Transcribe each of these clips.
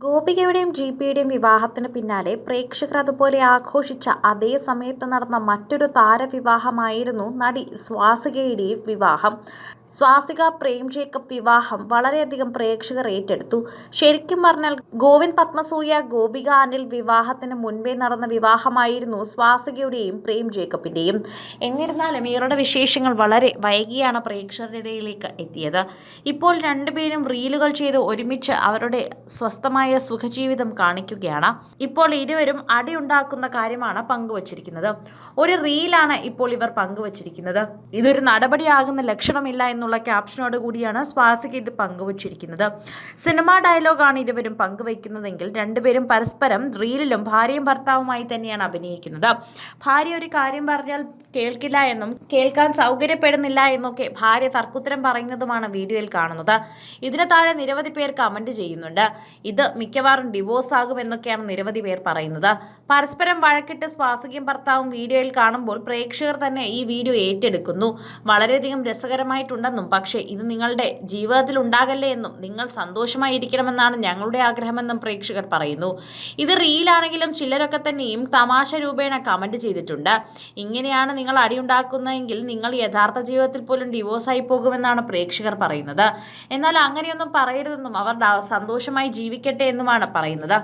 ഗോപികയുടെയും G പിയുടെയും വിവാഹത്തിന് പിന്നാലെ പ്രേക്ഷകർ അതുപോലെ ആഘോഷിച്ച അതേ സമയത്ത് നടന്ന മറ്റൊരു താരവിവാഹമായിരുന്നു നടി സ്വാസികയുടെയും വിവാഹം. സ്വാസിക പ്രേം ജേക്കബ് വിവാഹം വളരെയധികം പ്രേക്ഷകർ ഏറ്റെടുത്തു. ശരിക്കും പറഞ്ഞാൽ ഗോവിന്ദ് പത്മസൂര്യ ഗോപിക അനിൽ വിവാഹത്തിന് മുൻപേ നടന്ന വിവാഹമായിരുന്നു സ്വാസികയുടെയും പ്രേം ജേക്കബിന്റെയും എന്നിരുന്നാലും ഇവരുടെ വിശേഷങ്ങൾ വളരെ വൈകിയാണ് പ്രേക്ഷകരുടെ ഇടയിലേക്ക് എത്തിയത്. ഇപ്പോൾ രണ്ടുപേരും റീലുകൾ ചെയ്ത് ഒരുമിച്ച് അവരുടെ സ്വസ്ഥമായ സുഖജീവിതം കാണിക്കുകയാണ്. ഇപ്പോൾ ഇരുവരും അടിയുണ്ടാക്കുന്ന കാര്യമാണ് പങ്കുവച്ചിരിക്കുന്നത്. ഒരു റീലാണ് ഇപ്പോൾ ഇവർ പങ്കുവച്ചിരിക്കുന്നത്. ഇതൊരു നടപടിയാകുന്ന ലക്ഷണമില്ല എന്നുള്ള ക്യാപ്ഷനോട് കൂടിയാണ് സ്വാസിക ഇത് പങ്കുവച്ചിരിക്കുന്നത്. സിനിമാ ഡയലോഗാണ് ഇരുവരും പങ്കുവയ്ക്കുന്നതെങ്കിൽ രണ്ടുപേരും പരസ്പരം റീലിലും ഭാര്യയും ഭർത്താവുമായി തന്നെയാണ് അഭിനയിക്കുന്നത്. ഭാര്യ ഒരു കാര്യം പറഞ്ഞാൽ കേൾക്കില്ല എന്നും കേൾക്കാൻ സൗകര്യപ്പെടുന്നില്ല എന്നൊക്കെ ഭാര്യ തർക്കുത്തരം പറയുന്നതുമാണ് വീഡിയോയിൽ കാണുന്നത്. ഇതിന് താഴെ നിരവധി പേർ കമന്റ് ചെയ്യുന്നുണ്ട്. ഇത് മിക്കവാറും ഡിവോഴ്സ് ആകും എന്നൊക്കെയാണ് നിരവധി പേർ പറയുന്നത്. പരസ്പരം വഴക്കിട്ട് സ്വാസികയും ഭർത്താവും വീഡിയോയിൽ കാണുമ്പോൾ പ്രേക്ഷകർ തന്നെ ഈ വീഡിയോ ഏറ്റെടുക്കുന്നു. വളരെയധികം രസകരമായിട്ടുണ്ടെന്നും പക്ഷേ ഇത് നിങ്ങളുടെ ജീവിതത്തിൽ ഉണ്ടാകല്ലേ എന്നും നിങ്ങൾ സന്തോഷമായിരിക്കണമെന്നാണ് ഞങ്ങളുടെ ആഗ്രഹമെന്നും പ്രേക്ഷകർ പറയുന്നു. ഇത് റീലാണെങ്കിലും ചിലരൊക്കെ തന്നെയും തമാശ രൂപേണ കമന്റ് ചെയ്തിട്ടുണ്ട്. ഇങ്ങനെയാണ് നിങ്ങൾ അടിയുണ്ടാക്കുന്നതെങ്കിൽ നിങ്ങൾ യഥാർത്ഥ ജീവിതത്തിൽ പോലും ഡിവോഴ്സായി പോകുമെന്നാണ് പ്രേക്ഷകർ പറയുന്നത്. എന്നാൽ അങ്ങനെയൊന്നും പറയരുതെന്നും അവർ സന്തോഷമായി ജീവിക്കട്ടെ എന്നുമാണ് പറയുന്നത്.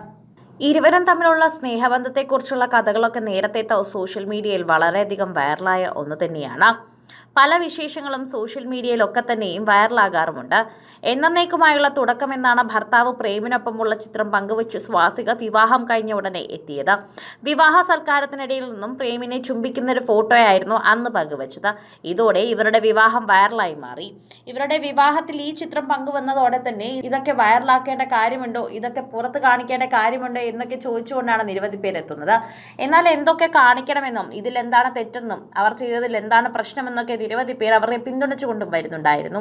ഇരുവരും തമ്മിലുള്ള സ്നേഹബന്ധത്തെക്കുറിച്ചുള്ള കഥകളൊക്കെ നേരത്തെ സോഷ്യൽ മീഡിയയിൽ വളരെയധികം വൈറലായ ഒന്ന് തന്നെയാണ്. പല വിശേഷങ്ങളും സോഷ്യൽ മീഡിയയിലൊക്കെ തന്നെയും വൈറലാകാറുമുണ്ട്. എന്നേക്കുമായുള്ള തുടക്കമെന്നാണ് ഭർത്താവ് പ്രേമിനൊപ്പമുള്ള ചിത്രം പങ്കുവച്ച് സ്വാസിക വിവാഹം കഴിഞ്ഞ ഉടനെ എത്തിയത്. വിവാഹ സൽക്കാരത്തിനിടയിൽ നിന്നും പ്രേമിനെ ചുംബിക്കുന്ന ഒരു ഫോട്ടോയായിരുന്നു അന്ന് പങ്കുവച്ചത്. ഇതോടെ ഇവരുടെ വിവാഹം വൈറലായി മാറി. ഇവരുടെ വിവാഹത്തിൽ ഈ ചിത്രം പങ്കുവന്നതോടെ തന്നെ ഇതൊക്കെ വൈറലാക്കേണ്ട കാര്യമുണ്ടോ? ഇതൊക്കെ പുറത്ത് കാണിക്കേണ്ട കാര്യമുണ്ടോ? എന്നൊക്കെ ചോദിച്ചുകൊണ്ടാണ് നിരവധി പേരെത്തുന്നത്. എന്നാൽ എന്തൊക്കെ കാണിക്കണമെന്നും ഇതിൽ എന്താണ് തെറ്റെന്നും അവർ ചെയ്തതിൽ എന്താണ് പ്രശ്നമെന്നൊക്കെ നിരവധി പേർ അവരെ പിന്തുണച്ചുകൊണ്ടും വരുന്നുണ്ടായിരുന്നു.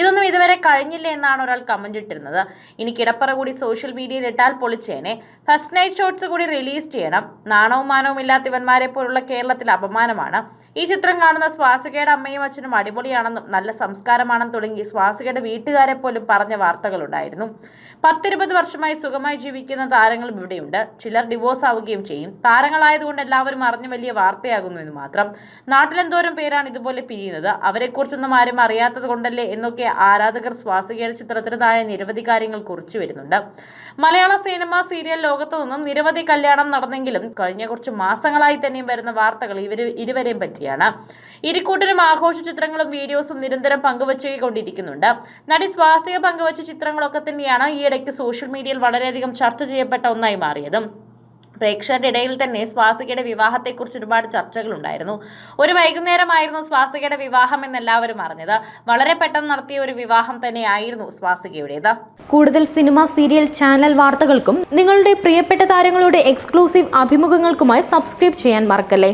ഇതൊന്നും ഇതുവരെ കഴിഞ്ഞില്ല എന്നാണ് ഒരാൾ കമന്റ് ഇട്ടിരുന്നത്. ഇനി കിടപ്പറ കൂടി സോഷ്യൽ മീഡിയയിൽ ഇട്ടാൽ പൊളിച്ചേനെ. ഫസ്റ്റ് നൈറ്റ് ഷോട്ട്സ് കൂടി റിലീസ് ചെയ്യണം. നാണവും മാനവും ഇല്ലാത്ത ഇവന്മാരെ പോലുള്ള കേരളത്തിൽ അപമാനമാണ്. ഈ ചിത്രം കാണുന്ന സ്വാസികയുടെ അമ്മയും അച്ഛനും അടിപൊളിയാണെന്നും നല്ല സംസ്കാരമാണെന്നും തുടങ്ങി സ്വാസികയുടെ വീട്ടുകാരെ പോലും പറഞ്ഞ വാർത്തകളുണ്ടായിരുന്നു പത്തിരുപത് വർഷമായി സുഖമായി ജീവിക്കുന്ന താരങ്ങൾ ഇവിടെയുണ്ട്. ചിലർ ഡിവോഴ്സ് ആവുകയും ചെയ്യും. താരങ്ങളായതുകൊണ്ട് എല്ലാവരും അറിഞ്ഞു വലിയ വാർത്തയാകുന്നു എന്ന് മാത്രം. നാട്ടിലെന്തോരം പേരാണ് ഇതുപോലെ പിരിയുന്നത്? അവരെക്കുറിച്ചൊന്നും ആരും അറിയാത്തത് കൊണ്ടല്ലേ എന്നൊക്കെ ആരാധകർ സ്വാസികയുടെ ചിത്രത്തിന് താഴെ നിരവധി കാര്യങ്ങൾ കുറിച്ചു വരുന്നുണ്ട്. മലയാള സിനിമ സീരിയൽ ലോകത്തു നിന്നും നിരവധി കല്യാണം നടന്നെങ്കിലും കഴിഞ്ഞ കുറച്ച് മാസങ്ങളായി തന്നെയും വരുന്ന വാർത്തകൾ ഇവർ ഇരുവരെയും പറ്റിയാണ്. ഇരിക്കൂട്ടരും ആഘോഷ ചിത്രങ്ങളും വീഡിയോസും നിരന്തരം പങ്കുവച്ചുകൊണ്ടിരിക്കുന്നുണ്ട്. നടി സ്വാസിക പങ്കുവച്ച ചിത്രങ്ങളൊക്കെ തന്നെയാണ് ഈയിടയ്ക്ക് സോഷ്യൽ മീഡിയയിൽ വളരെയധികം ചർച്ച ചെയ്യപ്പെട്ട ഒന്നായി മാറിയതും. പ്രേക്ഷകരുടെ ഇടയിൽ തന്നെ സ്വാസികയുടെ വിവാഹത്തെക്കുറിച്ച് ഒരുപാട് ചർച്ചകളുണ്ടായിരുന്നു. ഒരു വൈകുന്നേരമായിരുന്നു സ്വാസികയുടെ വിവാഹം എന്നെല്ലാവരും അറിഞ്ഞത്. വളരെ പെട്ടെന്ന് നടത്തിയ ഒരു വിവാഹം തന്നെയായിരുന്നു സ്വാസികയുടേത്. കൂടുതൽ സിനിമ സീരിയൽ ചാനൽ വാർത്തകൾക്കും നിങ്ങളുടെ പ്രിയപ്പെട്ട താരങ്ങളുടെ എക്സ്ക്ലൂസീവ് അഭിമുഖങ്ങൾക്കുമായി സബ്സ്ക്രൈബ് ചെയ്യാൻ മറക്കല്ലേ?